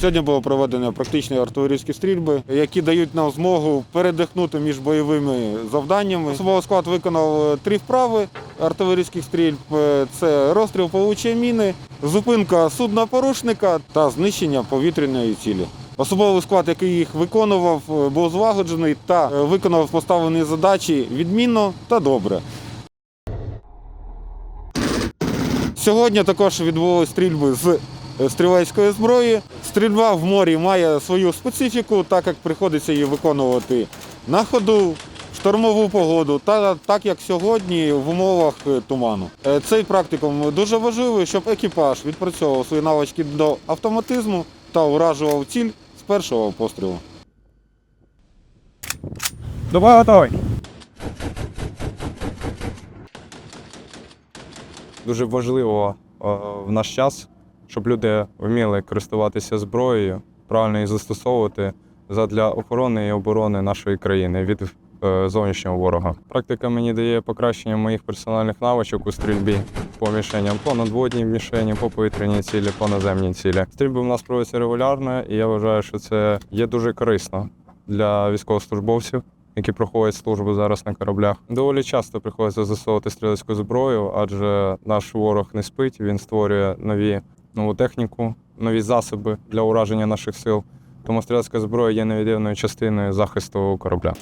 Сьогодні було проведено практичні артилерійські стрільби, які дають нам змогу передихнути між бойовими завданнями. Особовий склад виконав е, три вправи артилерійських стрільб: Е, це розстріл павучої міни, зупинка судна порушника та знищення повітряної цілі. Особовий склад, який їх виконував, е, був злагоджений та виконав поставлені задачі відмінно та добре. Сьогодні також відбулися стрільби з стрілецької зброї. Стрільба в морі має свою специфіку, так як приходиться її виконувати на ходу, в штормову погоду, та так як сьогодні в умовах е, туману. Е, Цей практикум дуже важливий, щоб екіпаж відпрацьовував свої навички до автоматизму та уражував ціль з першого пострілу. До готовий. Дуже важливо е, в наш час, щоб люди вміли користуватися зброєю, правильно її застосовувати задля охорони і оборони нашої країни від е, зовнішнього ворога. Практика мені дає покращення моїх персональних навичок у стрільбі по мішеням, по надводній мішені, по повітряній цілі, по наземній цілі. Стрільби в нас проводяться регулярно, і я вважаю, що це є дуже корисно для військовослужбовців які проходять службу зараз на кораблях. Доволі часто приходиться застосовувати стрілецьку зброю, адже наш ворог не спить, він створює нові нову техніку, нові засоби для ураження наших сил. Тому стрілецька зброя є невід'ємною частиною захисту корабля.